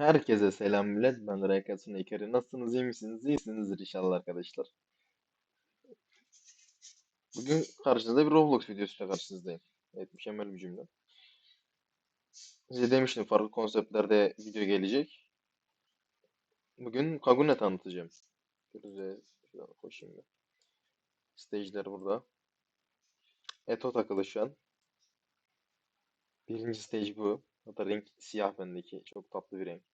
Herkese selam millet. Ben Rekatsun Ekeri. Nasılsınız? iyi misiniz? İyisinizdir inşallah arkadaşlar. Bugün karşınızda bir Roblox videosuyla karşınızdayım. Evet, mükemmel bir cümle. Size demiştim farklı konseptlerde video gelecek. Bugün Kagune tanıtacağım. Şöyle şuradan koşayım da. Stage'ler burada. Eto takılı şu an. Birinci stage bu. Hatta renk siyah bendeki. Çok tatlı bir renk.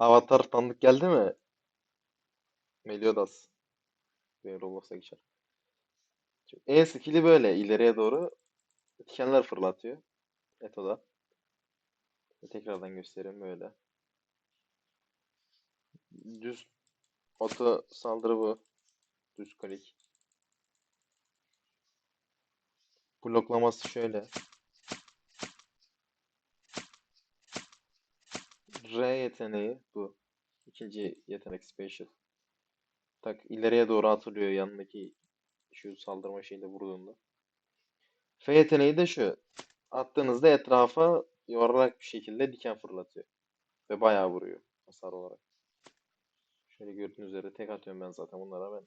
Avatar tanıdık geldi mi? Meliodas. Ve Roblox'a geçer. E skill'i böyle ileriye doğru dikenler fırlatıyor. Eto'da. Ve tekrardan göstereyim böyle. Düz oto saldırı bu. Düz klik. Bloklaması şöyle. R yeteneği bu. İkinci yetenek special. Tak ileriye doğru atılıyor yanındaki şu saldırma şeyle vurduğunda. F yeteneği de şu. Attığınızda etrafa yuvarlak bir şekilde diken fırlatıyor. Ve bayağı vuruyor hasar olarak. Şöyle gördüğünüz üzere tek atıyorum ben zaten bunlara ben.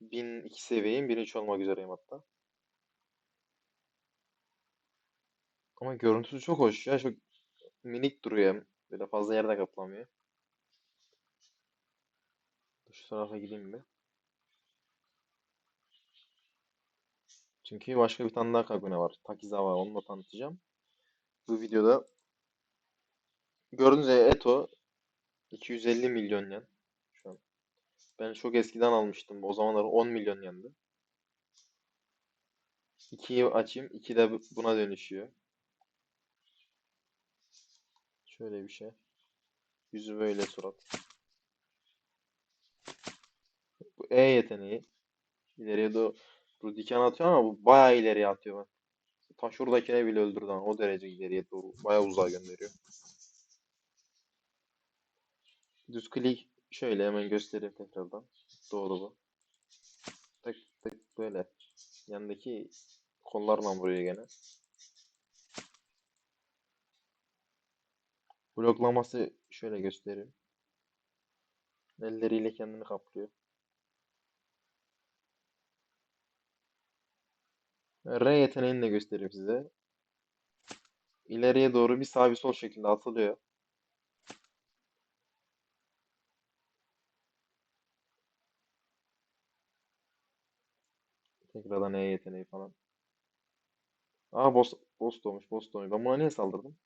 1002 seviyeyim. Birinci olmak üzereyim hatta. Ama görüntüsü çok hoş ya. Çok minik duruyor. Böyle fazla yerde kaplamıyor. Şu tarafa gideyim bir. Çünkü başka bir tane daha Kagune var. Takizawa onu da tanıtacağım. Bu videoda gördüğünüz üzere Eto 250 milyon yen şu an. Ben çok eskiden almıştım. O zamanlar 10 milyon yendi. 2'yi açayım. 2 de buna dönüşüyor. Şöyle bir şey. Yüzü böyle surat. Bu E yeteneği. İleriye doğru diken atıyor ama bu bayağı ileriye atıyor bak. Ta şuradakine bile öldürdü ama o derece ileriye doğru. Bayağı uzağa gönderiyor. Düz klik şöyle hemen göstereyim tekrardan. Doğru bu. Tık tık böyle. Yanındaki kollarla vuruyor gene. Bloklaması şöyle göstereyim. Elleriyle kendini kaplıyor. R yeteneğini de göstereyim size. İleriye doğru bir sağ bir sol şeklinde atılıyor. Tekrardan E yeteneği falan. Aa boss, boss doğmuş, boss doğmuş. Ben buna niye saldırdım?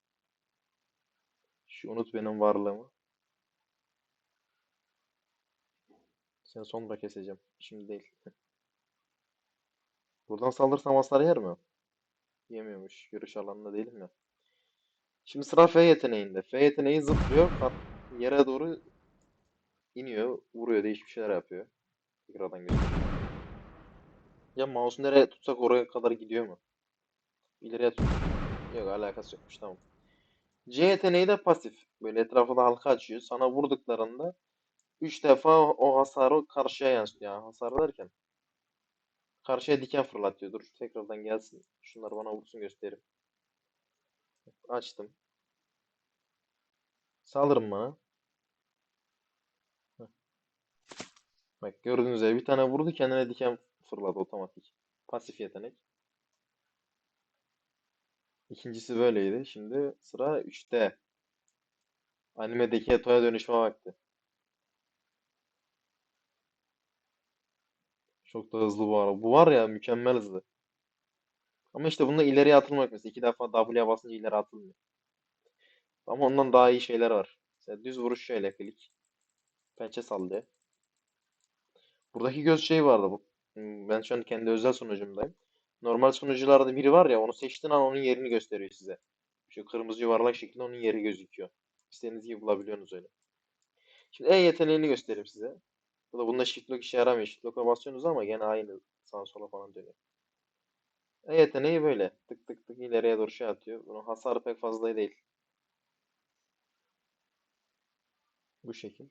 Unut benim varlığımı. Seni sonra keseceğim. Şimdi değil. Buradan saldırsam hasar yer mi? Yemiyormuş. Görüş alanında değilim ya. Şimdi sıra F yeteneğinde. F yeteneği zıplıyor. Yere doğru iniyor. Vuruyor. Değişik şeyler yapıyor. Tekrardan göstereyim. Ya mouse'u nereye tutsak oraya kadar gidiyor mu? İleriye tut. Yok alakası yokmuş tamam. C yeteneği de pasif. Böyle etrafında halka açıyor. Sana vurduklarında 3 defa o hasarı karşıya yansıtıyor. Yani hasar derken karşıya diken fırlatıyor. Dur tekrardan gelsin. Şunlar bana vursun göstereyim. Açtım. Saldırın bana. Bak gördüğünüz gibi bir tane vurdu kendine diken fırladı otomatik. Pasif yetenek. İkincisi böyleydi. Şimdi sıra 3'te. Animedeki Eto'ya dönüşme vakti. Çok da hızlı bu araba. Bu var ya mükemmel hızlı. Ama işte bunda ileriye atılmak mesela. iki defa W'ye basınca ileri atılmıyor. Ama ondan daha iyi şeyler var. Mesela düz vuruş şöyle klik. Pençe sallıyor. Buradaki göz şey vardı. Hmm, Ben şu an kendi özel sunucumdayım. Normal sunucularda biri var ya onu seçtiğin an onun yerini gösteriyor size. Şu kırmızı yuvarlak şeklinde onun yeri gözüküyor. İstediğiniz gibi bulabiliyorsunuz öyle. Şimdi E yeteneğini göstereyim size. Bu da bunda shift lock işe yaramıyor. Shift lock'a basıyorsunuz ama gene aynı sağa sola falan dönüyor. E yeteneği böyle. Tık tık tık ileriye doğru şey atıyor. Bunun hasarı pek fazla değil. Bu şekil.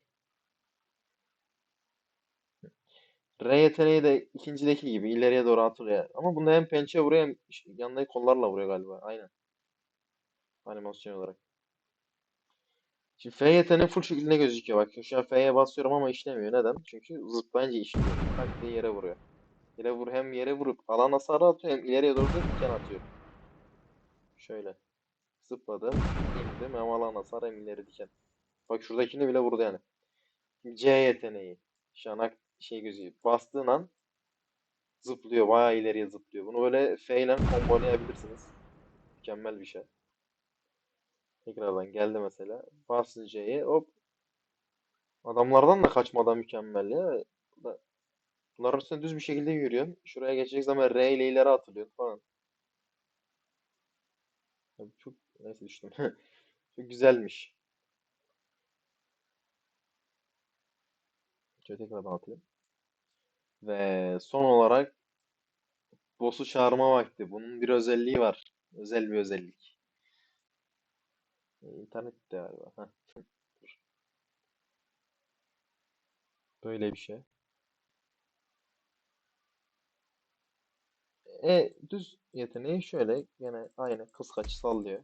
R yeteneği de ikincideki gibi ileriye doğru atılıyor. Ama bunda hem pençe vuruyor hem yanındaki kollarla vuruyor galiba. Aynen. Animasyon olarak. Şimdi F yeteneği full şekilde gözüküyor. Bak şu an F'ye basıyorum ama işlemiyor. Neden? Çünkü zıplayınca işliyor. Tak diye yere vuruyor. Yere vur hem yere vurup alan hasarı atıyor hem ileriye doğru diken atıyor. Şöyle. Zıpladım. indim hem alan hasar hem ileri diken. Bak şuradakini bile vurdu yani. C yeteneği. Şu an ak- şey gözüküyor. Bastığın an zıplıyor. Bayağı ileriye zıplıyor. Bunu böyle F ile kombolayabilirsiniz. Mükemmel bir şey. Tekrardan geldi mesela. Bastın C'ye hop. Adamlardan da kaçmadan mükemmel ya. Bunların üstüne düz bir şekilde yürüyorsun. Şuraya geçecek zaman R ile ileri atılıyorsun falan. Çok neyse düştüm. Çok güzelmiş. Şöyle tekrardan atayım. Ve son olarak boss'u çağırma vakti. Bunun bir özelliği var. Özel bir özellik. Ee, İnternette galiba. Heh. Böyle bir şey. E düz yeteneği şöyle gene aynı kıskaç sallıyor.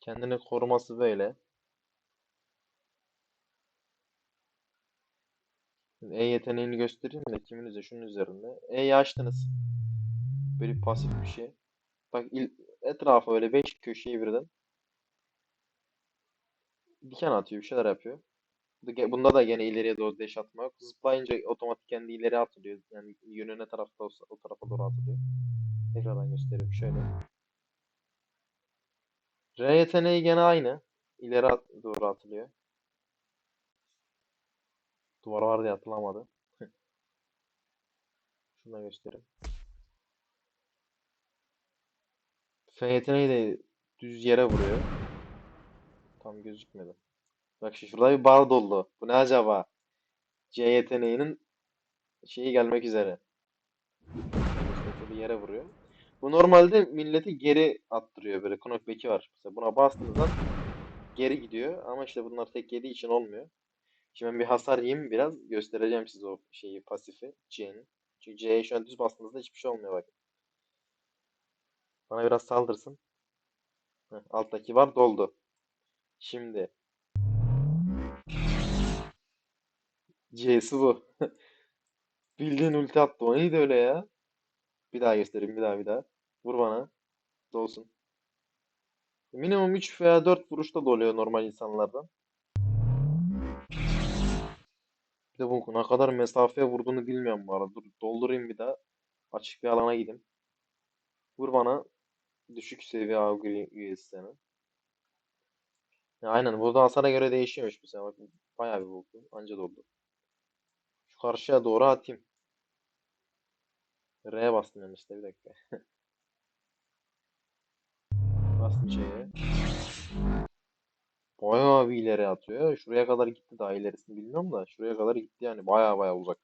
Kendini koruması böyle. E yeteneğini göstereyim de kimin? Şunun üzerinde. E'yi açtınız. Böyle pasif bir şey. Bak il, etrafa öyle 5 köşeyi birden diken atıyor, bir şeyler yapıyor. Bunda da gene ileriye doğru deş atma yok. Zıplayınca otomatik kendi ileri atılıyor. Yani yönü ne tarafta olsa o tarafa doğru atılıyor. Tekrardan göstereyim şöyle. R yeteneği gene aynı. İleri at- doğru atılıyor. Duvar var diye atılamadı. Şunu da göstereyim. F yeteneği de düz yere vuruyor. Tam gözükmedi. Bak şu- şurada bir bar doldu. Bu ne acaba? C yeteneğinin şeyi gelmek üzere. Şöyle şöyle yere vuruyor. Bu normalde milleti geri attırıyor böyle knockback'i var. Mesela buna bastığınızda geri gidiyor ama işte bunlar tek yediği için olmuyor. Şimdi ben bir hasar yiyeyim biraz göstereceğim size o şeyi pasifi C'nin. Çünkü C'ye şu an düz bastığınızda hiçbir şey olmuyor bak. Bana biraz saldırsın. Heh, alttaki var doldu. Şimdi C'si bu. Bildiğin ulti attı. O neydi öyle ya? Bir daha göstereyim bir daha bir daha. Vur bana. Dolsun. Minimum 3 veya 4 vuruşta doluyor normal insanlardan. Bir de bu ne kadar mesafeye vurduğunu bilmiyorum bu arada. Dur doldurayım bir daha. Açık bir alana gideyim. Vur bana. Düşük seviye augur üyesi senin. Ya aynen burada hasara göre değişiyormuş mesela. Bak bayağı bir vurdu. Anca doldu. Şu karşıya doğru atayım. R'ye bastım yani işte bir dakika. Bastım C'ye. Bayağı bir ileri atıyor. Şuraya kadar gitti daha ilerisini bilmiyorum da. Şuraya kadar gitti yani. Bayağı bayağı uzak.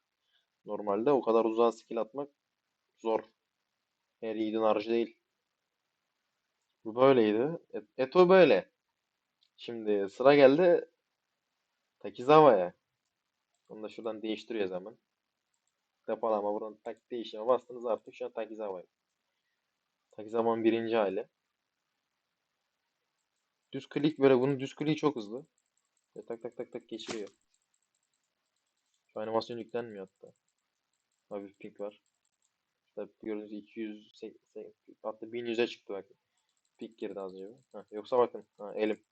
Normalde o kadar uzağa skill atmak zor. Her yiğidin harcı değil. Bu böyleydi. Et Eto böyle. Şimdi sıra geldi Takizawa'ya. Onu da şuradan değiştiriyoruz hemen. Depolama buradan tak değişime bastınız artık şu an Takizawa'ya. Takizawa'nın birinci hali. Düz klik böyle bunun düz kliği çok hızlı. Böyle tak tak tak tak geçiriyor. Şu animasyon yüklenmiyor hatta. Hafif ping var. İşte gördüğünüz gibi 200 sek- sek- hatta 1100'e çıktı bak. Ping girdi az önce. Ha, yoksa bakın ha, elim.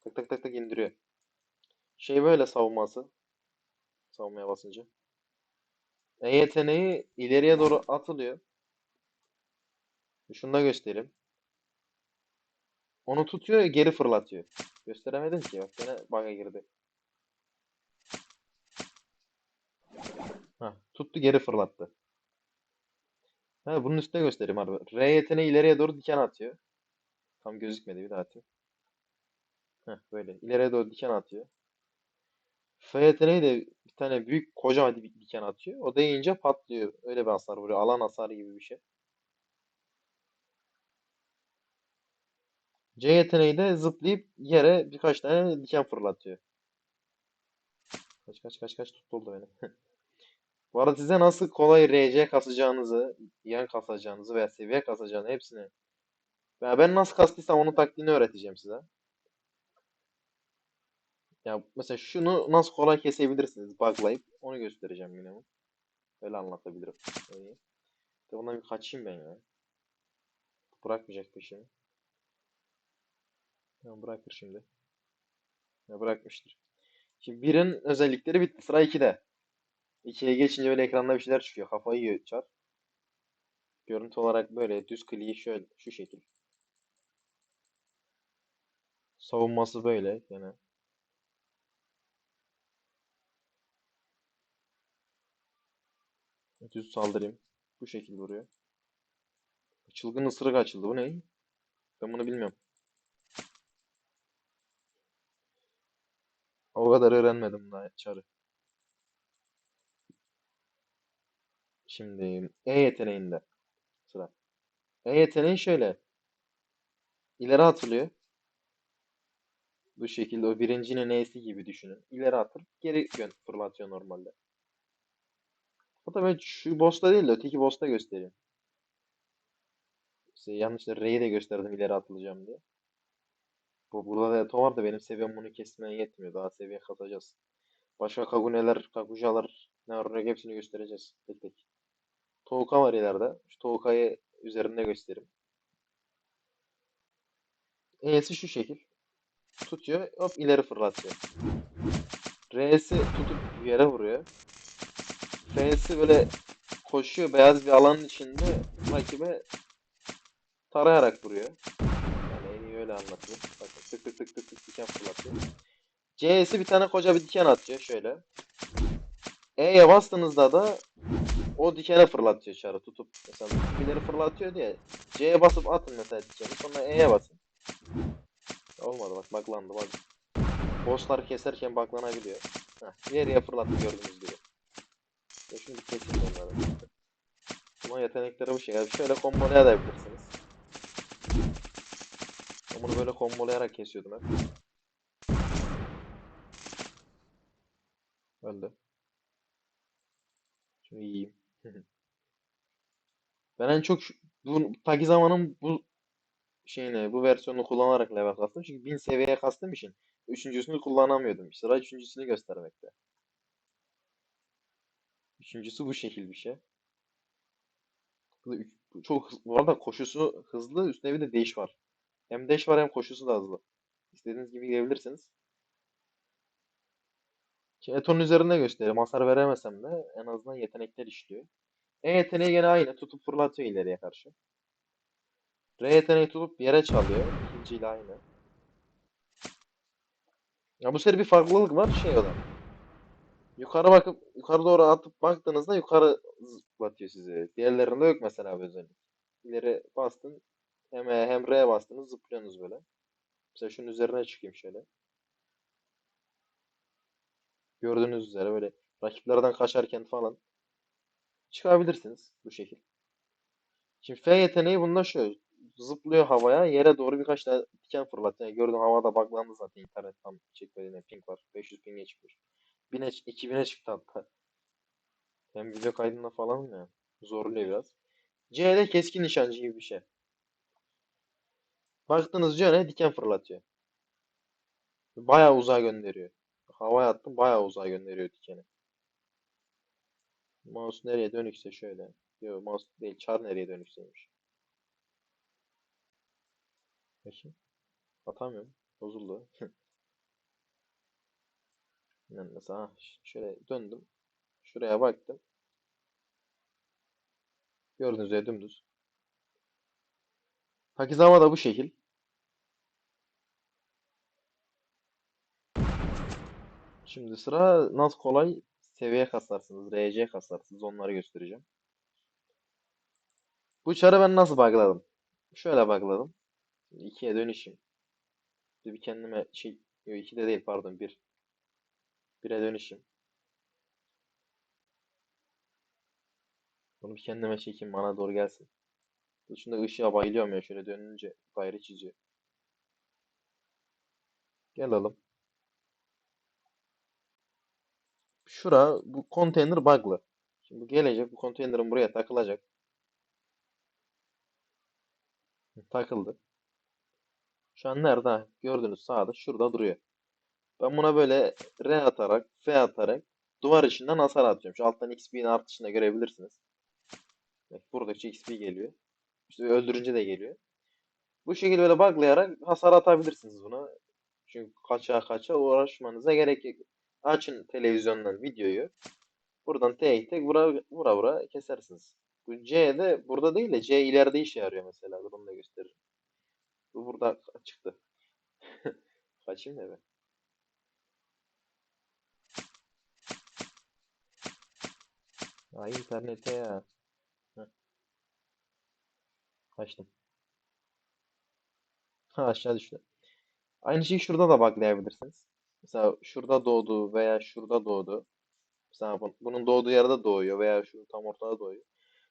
Tak tak tak tak indiriyor. Şey böyle savunması. Savunmaya basınca. E yeteneği ileriye doğru atılıyor. Şunu da göstereyim. Onu tutuyor geri fırlatıyor. Gösteremedim ki bak gene bug'a girdi. Ha, tuttu geri fırlattı. Ha, bunun üstüne göstereyim harbi. R yeteneği ileriye doğru diken atıyor. Tam gözükmedi bir daha atayım. Heh, böyle ileriye doğru diken atıyor. F yeteneği de bir tane büyük kocaman bir diken atıyor. O değince patlıyor. Öyle bir hasar vuruyor. Alan hasarı gibi bir şey. C yeteneği de zıplayıp yere birkaç tane diken fırlatıyor. Kaç kaç kaç kaç tuttu oldu beni. Bu arada size nasıl kolay RC kasacağınızı, yan kasacağınızı veya seviye kasacağını hepsini. Ya ben nasıl kastıysam onun taktiğini öğreteceğim size. Ya mesela şunu nasıl kolay kesebilirsiniz buglayıp onu göstereceğim minimum. Öyle anlatabilirim. Öyle. De bundan bir kaçayım ben ya. Bırakmayacak peşimi. Ya bırakır şimdi. Ya bırakmıştır. Şimdi birin özellikleri bitti. Sıra 2'de. 2'ye geçince böyle ekranda bir şeyler çıkıyor. Kafayı yiyor çar. Görüntü olarak böyle düz kliği şöyle şu şekil. Savunması böyle gene. Düz saldırayım. Bu şekil vuruyor. Çılgın ısırık açıldı. Bu ne? Ben bunu bilmiyorum. O kadar öğrenmedim daha çarı. Şimdi E yeteneğinde sıra. E yeteneği şöyle. İleri atılıyor. Bu şekilde o birincinin E'si gibi düşünün. İleri atır, geri gön fırlatıyor normalde. Hatta ben şu boss'ta değil de öteki boss'ta göstereyim. Size yanlışla R'yi de gösterdim ileri atılacağım diye. Bu burada da Eto var da benim seviyem bunu kesmeye yetmiyor. Daha seviye katacağız. Başka Kagune'ler, Kagujalar var hepsini göstereceğiz tek tek. Touka var ileride. Şu Touka'yı üzerinde göstereyim. E'si şu şekil. Tutuyor, hop ileri fırlatıyor. R'si tutup yere vuruyor. F'si böyle koşuyor beyaz bir alanın içinde rakibe tarayarak vuruyor. Yani en iyi öyle anlatayım. Bakın tık tık tık tık tık diken fırlatıyor. C'si bir tane koca bir diken atıyor şöyle. E'ye bastığınızda da o dikene fırlatıyor çarı tutup. Mesela ileri fırlatıyor diye. C'ye basıp atın mesela dikeni sonra E'ye basın. Olmadı bak baklandı bak. Bosslar keserken baklanabiliyor. Heh, nereye fırlattı gördüğünüz gibi. Ya şimdi kesin onları. Ama yetenekleri bu. Yani şöyle kombolayabilirsiniz. Ben bunu böyle kombolayarak kesiyordum hep. Öldü. Şunu yiyeyim. Ben en çok şu, bu Tagi zamanın bu şeyini, bu versiyonunu kullanarak level kastım. Çünkü 1000 seviyeye kastım için üçüncüsünü kullanamıyordum. Sıra üçüncüsünü göstermekte. Üçüncüsü bu şekil bir şey. Çok bu arada koşusu hızlı, üstüne bir de dash var. Hem dash var hem koşusu da hızlı. İstediğiniz gibi gidebilirsiniz. Şimdi üzerinde göstereyim. Hasar veremesem de en azından yetenekler işliyor. E yeteneği gene aynı. Tutup fırlatıyor ileriye karşı. R yeteneği tutup yere çalıyor. İkinciyle aynı. Ya bu seri bir farklılık var. Şey o da. Yukarı bakıp yukarı doğru atıp baktığınızda yukarı zıplatıyor sizi. Diğerlerinde yok mesela özellik. İleri bastın hem E hem R bastınız zıplıyorsunuz böyle. Mesela şunun üzerine çıkayım şöyle. Gördüğünüz üzere böyle rakiplerden kaçarken falan çıkabilirsiniz bu şekil. Şimdi F yeteneği bunda şu. Zıplıyor havaya yere doğru birkaç tane diken fırlatıyor. Yani gördüğün havada baklandı zaten internet tam çekmediğine ping var. 500 ping'e çıkmış. 1000'e 2000'e çıktı hatta. Hem video kaydında falan ya. Zorluyor biraz. C'de keskin nişancı gibi bir şey. Baktığınız yöne diken fırlatıyor. Bayağı uzağa gönderiyor. Havaya attım bayağı uzağa gönderiyor dikeni. Mouse nereye dönükse şöyle. Yok mouse değil çar nereye dönükseymiş. Peki. Atamıyorum. Bozuldu. Mesela ş- şöyle döndüm. Şuraya baktım. Gördüğünüz üzere dümdüz. Takizawa da bu şekil. Şimdi sıra nasıl kolay seviye kasarsınız, RC kasarsınız onları göstereceğim. Bu çarı ben nasıl bugladım? Şöyle bugladım. Şimdi ikiye dönüşüm. Bir kendime şey, yok iki de değil pardon bir. Bire dönüşüm. Bunu bir kendime çekeyim bana doğru gelsin. Şunda ışığa bayılıyorum ya şöyle dönünce daire çiziyor. Gel alalım. Şura bu konteyner bug'lı. Şimdi gelecek bu konteynerin buraya takılacak. Takıldı. Şu an nerede? Ha, Gördünüz sağda şurada duruyor. Ben buna böyle R atarak, F atarak duvar içinden hasar atıyorum. Şu alttan XP'nin artışını görebilirsiniz. Bak buradaki XP geliyor. İşte öldürünce de geliyor. Bu şekilde böyle buglayarak hasar atabilirsiniz buna. Çünkü kaça kaça uğraşmanıza gerek yok. Açın televizyondan videoyu. Buradan tek tek vura vura, vura kesersiniz. Bu C de burada değil de C ileride işe yarıyor mesela. Dur onu da gösteririm. Bu burada çıktı. Kaçayım da ben. Ay internete ya. Heh. Kaçtım. Ha aşağı düştü. Aynı şeyi şurada da buglayabilirsiniz. Mesela şurada doğdu veya şurada doğdu. Mesela bun- bunun doğduğu yerde doğuyor veya şu tam ortada doğuyor.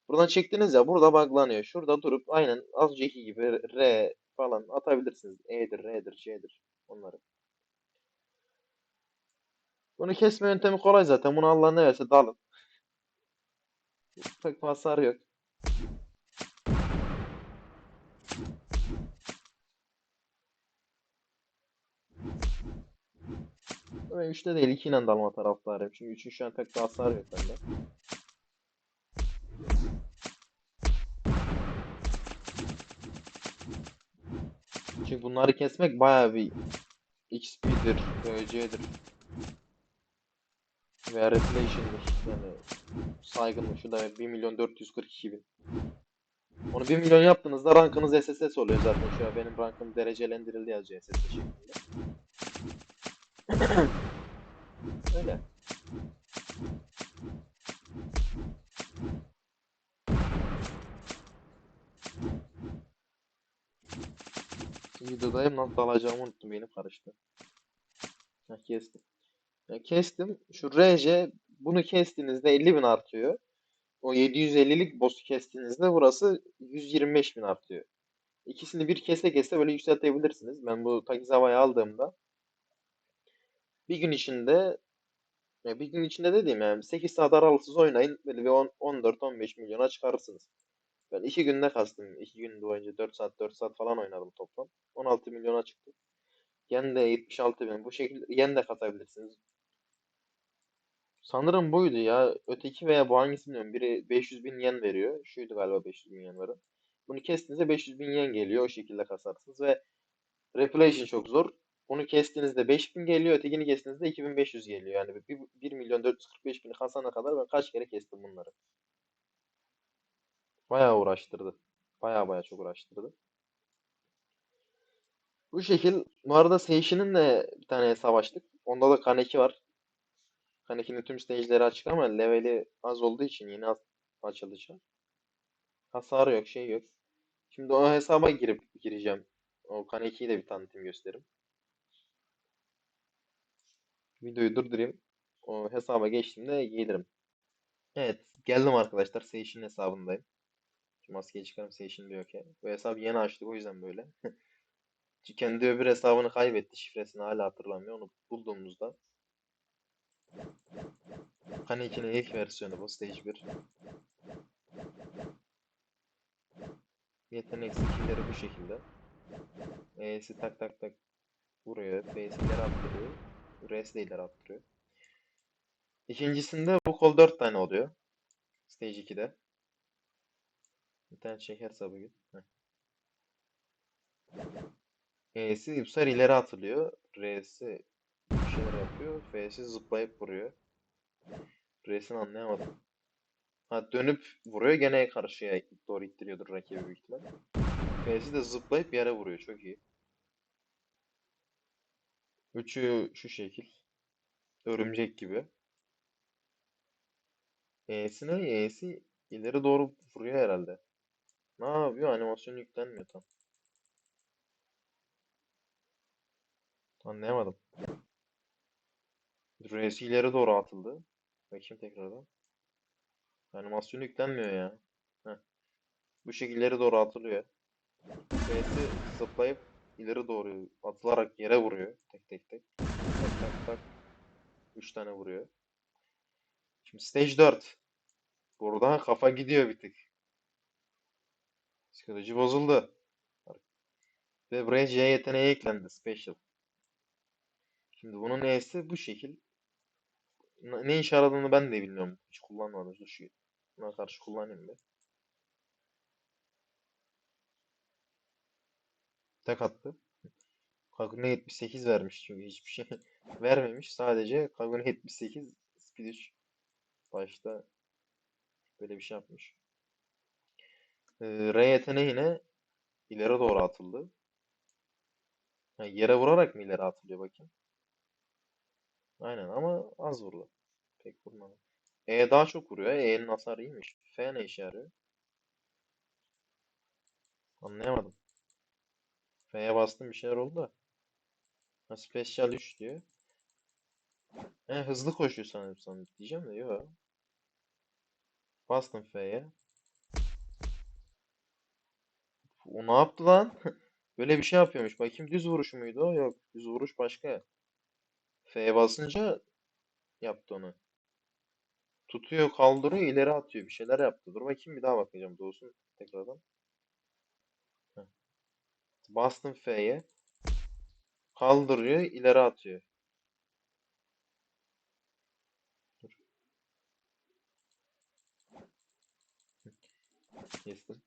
Buradan çektiniz ya burada buglanıyor. Şurada durup aynen az önceki gibi R falan atabilirsiniz. E'dir, R'dir, C'dir onları. Bunu kesme yöntemi kolay zaten. Bunu Allah ne verse dalın. Pek hasar yok. Ben 3'te değil 2 ile dalma taraftarıyım. Çünkü 3'ün şu an pek de hasar yok bende. Çünkü bunları kesmek bayağı bir XP'dir, ÖC'dir. Veya Reflation'dır. Yani saygınlık şu da 1 milyon 442 bin. Onu 1 milyon yaptığınızda rankınız SSS oluyor zaten. Şu an benim rankım derecelendirildi yazıyor SSS şeklinde. Öyle. Videodayım nasıl dalacağımı unuttum benim karıştı. Heh, kestim. Ya kestim. Şu RC bunu kestiğinizde 50 bin artıyor. O 750'lik boss'u kestiğinizde burası 125 bin artıyor. İkisini bir kese kese böyle yükseltebilirsiniz. Ben bu Takizawa'yı aldığımda bir gün içinde ya bir gün içinde dediğim yani 8 saat aralıksız oynayın böyle bir 14-15 milyona çıkarırsınız. Ben 2 günde kastım. 2 gün boyunca 4 saat 4 saat falan oynadım toplam. 16 milyona çıktı. Yen de 76 bin. Bu şekilde yen de katabilirsiniz. Sanırım buydu ya. Öteki veya bu hangisi bilmiyorum. Biri 500 bin yen veriyor. Şuydu galiba 500 bin yen veren. Bunu kestiğinizde 500 bin yen geliyor. O şekilde kasarsınız ve Repilation çok zor. Bunu kestiğinizde 5000 geliyor. Ötekini kestiğinizde 2500 geliyor. Yani 1, 1 milyon 445 bin kasana kadar ben kaç kere kestim bunları. Bayağı uğraştırdı. Bayağı bayağı çok uğraştırdı. Bu şekil. Bu arada Seishi'nin de bir tane savaştık. Onda da Kaneki var. Kaneki'nin tüm stage'leri açık ama leveli az olduğu için yeni açılacak. Hasarı yok, şey yok. Şimdi o hesaba girip gireceğim. O Kaneki'yi de bir tanıtım göstereyim. Videoyu durdurayım. O hesaba geçtiğimde gelirim. Evet, geldim arkadaşlar. Seishin hesabındayım. Şu maskeyi çıkarım Seishin diyor ki. Bu hesabı yeni açtık o yüzden böyle. Kendi öbür hesabını kaybetti. Şifresini hala hatırlamıyor. Onu bulduğumuzda. Kaneki'nin ilk versiyonu bu. Stage 1. Yetenek skill'leri bu şekilde. E'si tak tak tak vuruyor. B'si ileri attırıyor. R'si de ileri attırıyor. İkincisinde bu kol 4 tane oluyor. Stage 2'de. Bir tane çekerse bugün. E'si sefer ileri atılıyor. R'si bir şeyler yapıyor. F'si zıplayıp vuruyor. R'sini anlayamadım. Ha dönüp vuruyor gene karşıya doğru ittiriyordur rakibi büyük ihtimal. F'si de zıplayıp yere vuruyor. Çok iyi. Üçü şu şekil. Örümcek gibi. E'si ne? E'si ileri doğru vuruyor herhalde. Ne yapıyor? Animasyon yüklenmiyor tam. Anlayamadım. R'si ileri doğru atıldı. Bakayım tekrardan. Animasyon yüklenmiyor ya. Heh. Bu şekilleri doğru atılıyor. F'si zıplayıp ileri doğru atılarak yere vuruyor. Tek tek tek. Tak tak tak. 3 tane vuruyor. Şimdi stage 4. Burada kafa gidiyor bir tık. Psikoloji bozuldu. Ve buraya C yeteneği eklendi. Special. Şimdi bunun E'si bu şekil. Ne işe yaradığını ben de bilmiyorum. Hiç kullanmadım. Şu buna karşı kullanayım bir. Tek attı. Kagune 78 vermiş çünkü hiçbir şey vermemiş. Sadece Kagune 78 Speed 3 başta böyle bir şey yapmış. Ee, R yeteneğine ileri doğru atıldı. Ha, yere vurarak mı ileri atılıyor bakayım. Aynen ama az vurdu. Pek vurmadı. E daha çok vuruyor. E'nin hasarı iyiymiş. F ne işe yarıyor? Anlayamadım. F'ye bastım bir şeyler oldu da. Special 3 diyor. He, hızlı koşuyor sanırım sanırım diyeceğim de yok. Bastım F'ye. O ne yaptı lan? Böyle bir şey yapıyormuş. Bakayım düz vuruş muydu o? Yok. Düz vuruş başka. F'ye basınca yaptı onu. Tutuyor, kaldırıyor, ileri atıyor. Bir şeyler yaptı. Dur bakayım bir daha bakacağım. Doğsun tekrardan. Bastım F'ye. Kaldırıyor, ileri atıyor. Dur. Kestim.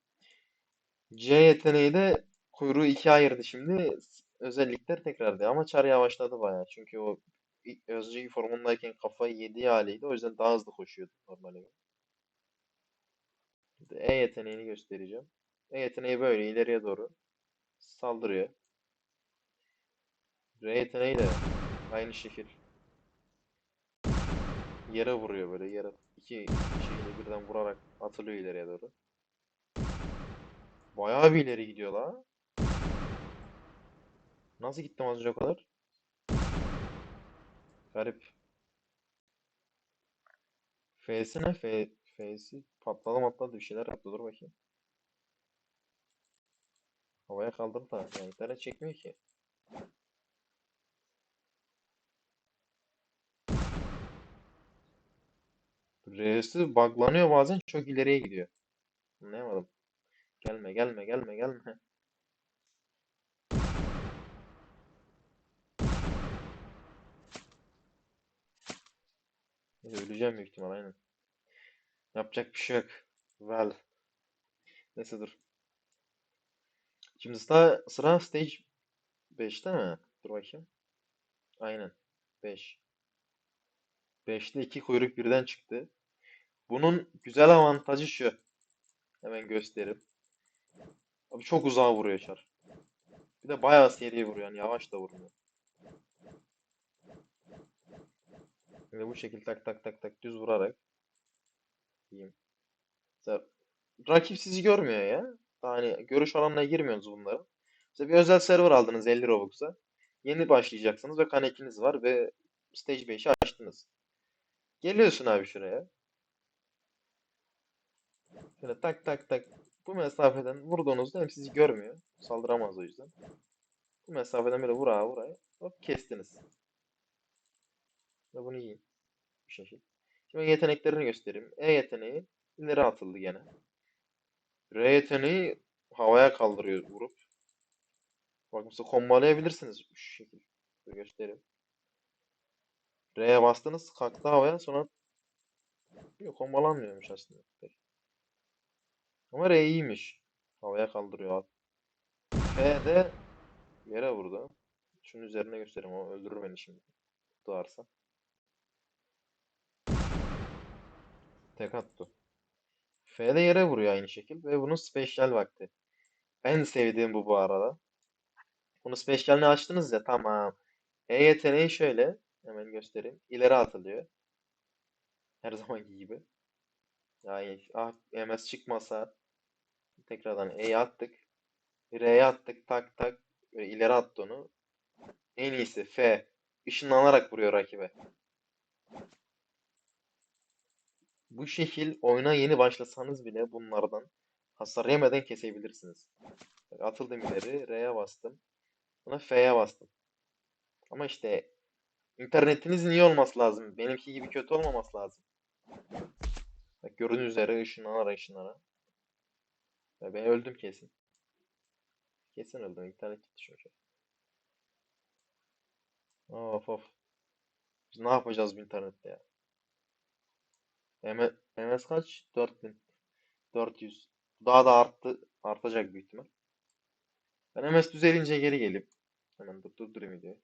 C yeteneği de kuyruğu ikiye ayırdı şimdi. Özellikler tekrardı ama çar yavaşladı bayağı. Çünkü o önceki formundayken kafayı yediği haliydi. O yüzden daha hızlı koşuyordu. Şimdi E yeteneğini göstereceğim. E yeteneği böyle ileriye doğru saldırıyor. R yeteneği de aynı şekil. Yere vuruyor böyle yere. iki şeyini birden vurarak atılıyor ileriye doğru. Bayağı bir ileri gidiyor la. Nasıl gittim az önce o kadar? Garip. F'si ne? F, F'si patladı matladı bir şeyler yaptı. Dur bakayım. Havaya kaldırdı da. Yani internet çekmiyor ki. R'si buglanıyor bazen çok ileriye gidiyor. Anlayamadım. Gelme gelme gelme gelme. Öleceğim büyük ihtimal aynen. Yapacak bir şey yok. Well. Neyse dur. Şimdi sıra, sıra stage 5'te mi? Dur bakayım. Aynen. 5. 5'te iki kuyruk birden çıktı. Bunun güzel avantajı şu. Hemen göstereyim. Abi çok uzağa vuruyor çar. Bir de bayağı seri vuruyor yani yavaş da vurmuyor. Ve bu şekilde tak tak tak tak düz vurarak rakip sizi görmüyor ya. Daha hani görüş alanına girmiyorsunuz bunların. Mesela bir özel server aldınız 50 Robux'a. Yeni başlayacaksınız ve kanekiniz var ve Stage 5'i açtınız. Geliyorsun abi şuraya. Şöyle tak tak tak. Bu mesafeden vurduğunuzda hem sizi görmüyor. Saldıramaz o yüzden. Bu mesafeden böyle vura vura hop kestiniz. Ve bunu yiyin. Bu şekil. Şimdi yeteneklerini göstereyim. E yeteneği ileri atıldı gene. R yeteneği havaya kaldırıyor vurup. Bak mesela kombolayabilirsiniz şu şekil. Şöyle göstereyim. R'ye bastınız kalktı havaya sonra yok kombolanmıyormuş aslında. Ama R iyiymiş. Havaya kaldırıyor. F de yere vurdu. Şunun üzerine göstereyim o öldürür beni şimdi. Doğarsa. Tek attı. F de yere vuruyor aynı şekil ve bunun special vakti. En sevdiğim bu bu arada. Bunu specialini açtınız ya tamam. E yeteneği şöyle. Hemen göstereyim. İleri atılıyor. Her zamanki gibi. Yani ah MS çıkmasa tekrardan E'ye attık. R'ye attık tak tak. Böyle ileri attı onu. En iyisi F. Işınlanarak vuruyor rakibe. Bu şekil oyuna yeni başlasanız bile bunlardan hasar yemeden kesebilirsiniz. Atıldım ileri. R'ye bastım. Buna F'ye bastım. Ama işte internetinizin iyi olması lazım. Benimki gibi kötü olmaması lazım. Bak gördüğünüz üzere ışınlanarak ışınlanarak. Ya ben öldüm kesin. Kesin öldüm. İnternet gitti çünkü. Of of. Biz ne yapacağız bu internette ya? MS, kaç? 4400. Daha da arttı. Artacak büyük ihtimal. Ben MS düzelince geri gelip hemen dur durdurayım videoyu.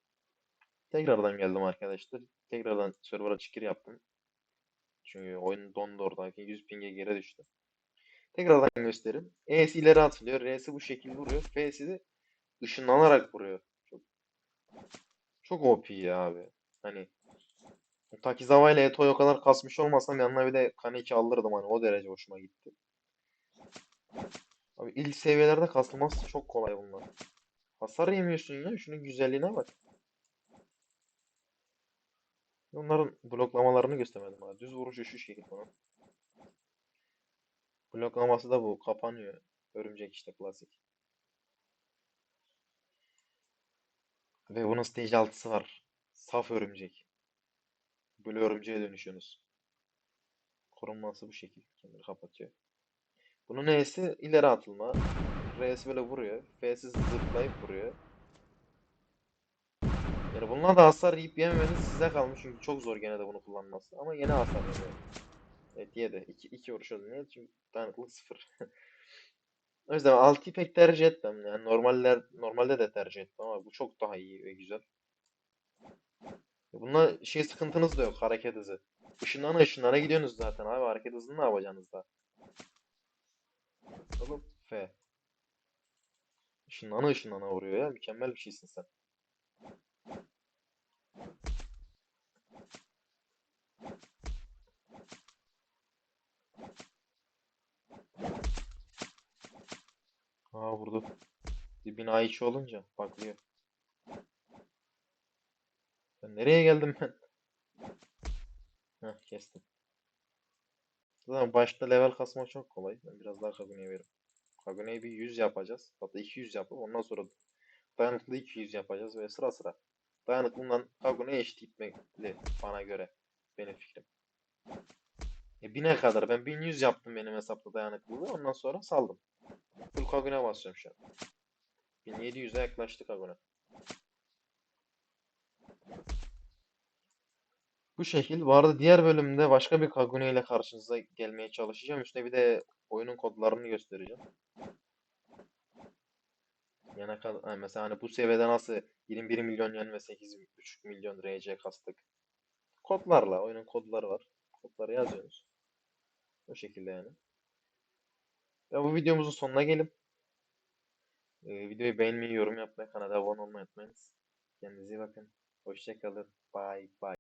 Tekrardan geldim arkadaşlar. Tekrardan server'a çıkır yaptım. Çünkü oyun dondu oradaki 100 ping'e geri düştü. Tekrardan göstereyim. E'si ileri atılıyor. R'si bu şekilde vuruyor. F'si de ışınlanarak vuruyor. Çok çok OP ya abi. Hani Takizawa ile Eto'yu o kadar kasmış olmasam yanına bir de Kaneki alırdım hani o derece hoşuma gitti. Abi ilk seviyelerde kasılması çok kolay bunlar. Hasar yemiyorsun ya. Şunun güzelliğine bak. Onların bloklamalarını göstermedim ha. Düz vuruşu şu şekilde bunun. Bloklaması da bu. Kapanıyor. Örümcek işte klasik. Ve bunun stage 6'sı var. Saf örümcek. Böyle örümceğe dönüşüyorsunuz. Korunması bu şekilde. Kendini kapatıyor. Bunun E'si ileri atılma. R'si böyle vuruyor. F'si zıplayıp vuruyor. Yani bununla da hasar yiyip yememeniz size kalmış çünkü çok zor gene de bunu kullanması. Ama yine hasar yemiyor. Evet de 2 2 vuruş. Niye? Çünkü dayanıklık 0. O yüzden 6'yı pek tercih etmem. Yani normaller normalde de tercih etmem ama bu çok daha iyi ve güzel. Bununla şey sıkıntınız da yok hareket hızı. Işınlana ışınlana gidiyorsunuz zaten abi hareket hızını ne yapacaksınız da? Oğlum F. Işınlana ışınlana vuruyor ya mükemmel bir şeysin sen. Aa vurdu. Bir bina içi olunca patlıyor. Ben nereye geldim ben? Heh kestim. Zaten başta level kasma çok kolay. Ben biraz daha Kagune'ye veririm. Kagune'yi bir 100 yapacağız. Hatta 200 yapıp ondan sonra dayanıklı 200 yapacağız ve sıra sıra. Dayanıklından Kagune'ye eşit gitmekli bana göre. Benim fikrim. E 1000'e kadar ben 1100 yaptım benim hesapta dayanıklılığı ondan sonra saldım. Full Kagune basıyorum şu an. 1700'e yaklaştı Kagune. Bu şekil. Bu arada diğer bölümde başka bir Kagune ile karşınıza gelmeye çalışacağım. Üstüne bir de oyunun kodlarını göstereceğim. Yani mesela hani bu seviyede nasıl 21 milyon yen ve 8,5 milyon RC kastık. Kodlarla, oyunun kodları var. Kodları yazıyoruz. O şekilde yani. Ve bu videomuzun sonuna gelip ee, videoyu beğenmeyi, yorum yapmayı, kanala abone olmayı unutmayınız. Kendinize iyi bakın. Hoşçakalın. Bye bye.